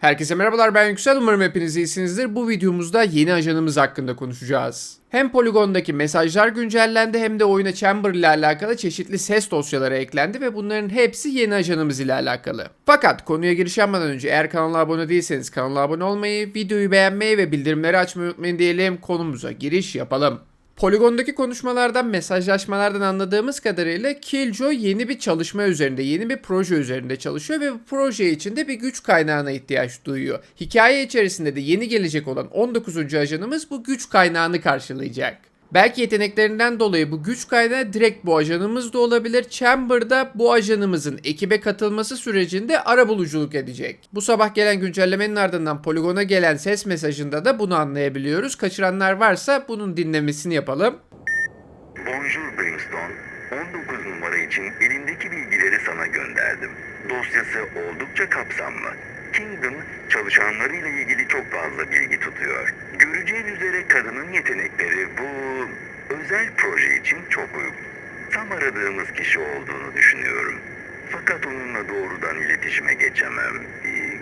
Herkese merhabalar ben Yüksel umarım hepiniz iyisinizdir. Bu videomuzda yeni ajanımız hakkında konuşacağız. Hem Polygon'daki mesajlar güncellendi hem de oyuna Chamber ile alakalı çeşitli ses dosyaları eklendi ve bunların hepsi yeni ajanımız ile alakalı. Fakat konuya giriş yapmadan önce eğer kanala abone değilseniz kanala abone olmayı, videoyu beğenmeyi ve bildirimleri açmayı unutmayın diyelim konumuza giriş yapalım. Polygon'daki konuşmalardan, mesajlaşmalardan anladığımız kadarıyla Killjoy yeni bir çalışma üzerinde, yeni bir proje üzerinde çalışıyor ve bu proje için de bir güç kaynağına ihtiyaç duyuyor. Hikaye içerisinde de yeni gelecek olan 19. ajanımız bu güç kaynağını karşılayacak. Belki yeteneklerinden dolayı bu güç kaynağı direkt bu ajanımız da olabilir. Chamber'da bu ajanımızın ekibe katılması sürecinde arabuluculuk edecek. Bu sabah gelen güncellemenin ardından Polygon'a gelen ses mesajında da bunu anlayabiliyoruz. Kaçıranlar varsa bunun dinlemesini yapalım. Bonjour Brimstone. 19 numara için elimdeki bilgileri sana gönderdim. Dosyası oldukça kapsamlı. Kingdom çalışanlarıyla ilgili çok fazla bilgi tutuyor. Kadının yetenekleri bu özel proje için çok uygun. Tam aradığımız kişi olduğunu düşünüyorum. Fakat onunla doğrudan iletişime geçemem.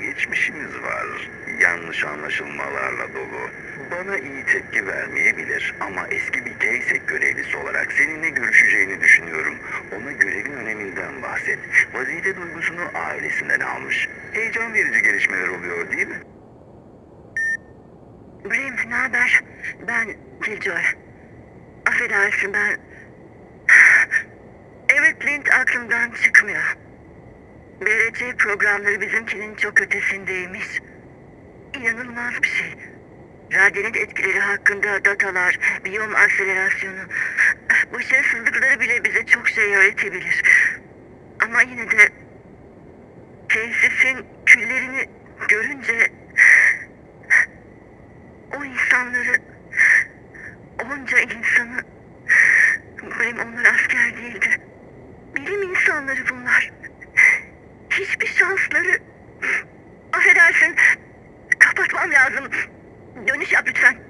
Geçmişimiz var. Yanlış anlaşılmalarla dolu. Bana iyi tepki vermeyebilir ama eski bir Keysek görevlisi olarak seninle görüşeceğini düşünüyorum. Ona görevin öneminden bahset. Vazife duygusunu ailesinden almış. Heyecan verici gelişmeler oluyor değil mi? Brim, ne haber? Ben Killjoy. Affedersin ben... Evet, Clint aklımdan çıkmıyor. BRC programları bizimkinin çok ötesindeymiş. İnanılmaz bir şey. Radyanit etkileri hakkında datalar, biyom akselerasyonu... Başarısızlıkları bile bize çok şey öğretebilir. Ama yine de... Tesisin küllerini görünce o insanları, onca insanı, benim onlar asker değildi. Bilim insanları bunlar. Hiçbir şansları... Affedersin, kapatmam lazım. Dönüş yap lütfen.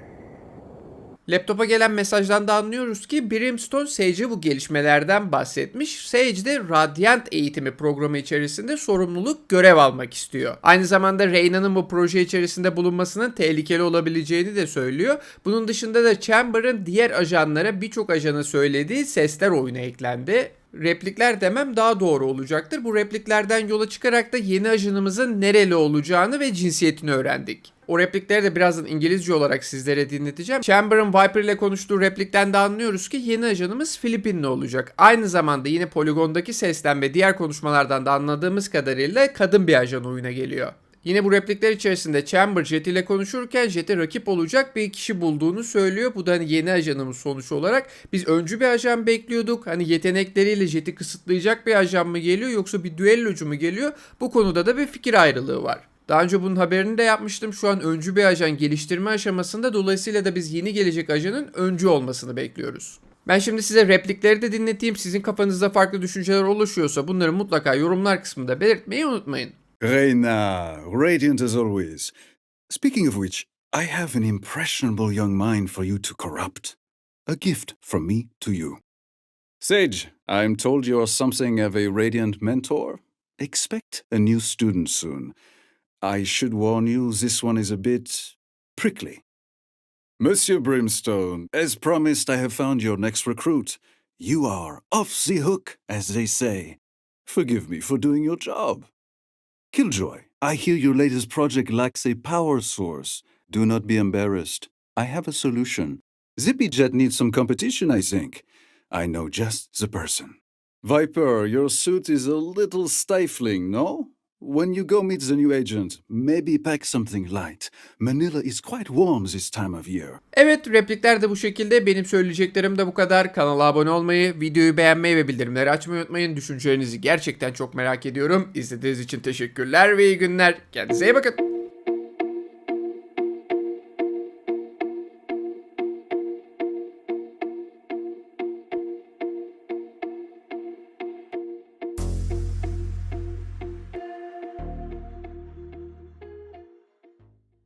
Laptopa gelen mesajdan da anlıyoruz ki Brimstone Sage'e bu gelişmelerden bahsetmiş. Sage de Radiant eğitimi programı içerisinde sorumluluk görev almak istiyor. Aynı zamanda Reyna'nın bu proje içerisinde bulunmasının tehlikeli olabileceğini de söylüyor. Bunun dışında da Chamber'ın diğer ajanlara birçok ajanın söylediği sesler oyuna eklendi. Replikler demem daha doğru olacaktır. Bu repliklerden yola çıkarak da yeni ajanımızın nereli olacağını ve cinsiyetini öğrendik. O replikleri de birazdan İngilizce olarak sizlere dinleteceğim. Chamber'ın Viper ile konuştuğu replikten de anlıyoruz ki yeni ajanımız Filipinli olacak. Aynı zamanda yine Polygon'daki sesten ve diğer konuşmalardan da anladığımız kadarıyla kadın bir ajan oyuna geliyor. Yine bu replikler içerisinde Chamber Jet ile konuşurken Jet'e rakip olacak bir kişi bulduğunu söylüyor. Bu da hani yeni ajanımız sonuç olarak. Biz öncü bir ajan bekliyorduk. Hani yetenekleriyle Jet'i kısıtlayacak bir ajan mı geliyor yoksa bir düellocu mu geliyor? Bu konuda da bir fikir ayrılığı var. Daha önce bunun haberini de yapmıştım. Şu an öncü bir ajan geliştirme aşamasında. Dolayısıyla da biz yeni gelecek ajanın öncü olmasını bekliyoruz. Ben şimdi size replikleri de dinleteyim. Sizin kafanızda farklı düşünceler oluşuyorsa bunları mutlaka yorumlar kısmında belirtmeyi unutmayın. Reina, radiant as always. Speaking of which, I have an impressionable young mind for you to corrupt. A gift from me to you. Sage, I'm told you're something of a radiant mentor. Expect a new student soon. I should warn you, this one is a bit prickly. Monsieur Brimstone, as promised, I have found your next recruit. You are off the hook, as they say. Forgive me for doing your job. Killjoy, I hear your latest project lacks a power source. Do not be embarrassed. I have a solution. ZippyJet needs some competition, I think. I know just the person. Viper, your suit is a little stifling, no? When you go meet the new agent, maybe pack something light. Manila is quite warm this time of year. Evet replikler de bu şekilde. Benim söyleyeceklerim de bu kadar. Kanala abone olmayı, videoyu beğenmeyi ve bildirimleri açmayı unutmayın. Düşüncelerinizi gerçekten çok merak ediyorum. İzlediğiniz için teşekkürler ve iyi günler. Kendinize iyi bakın.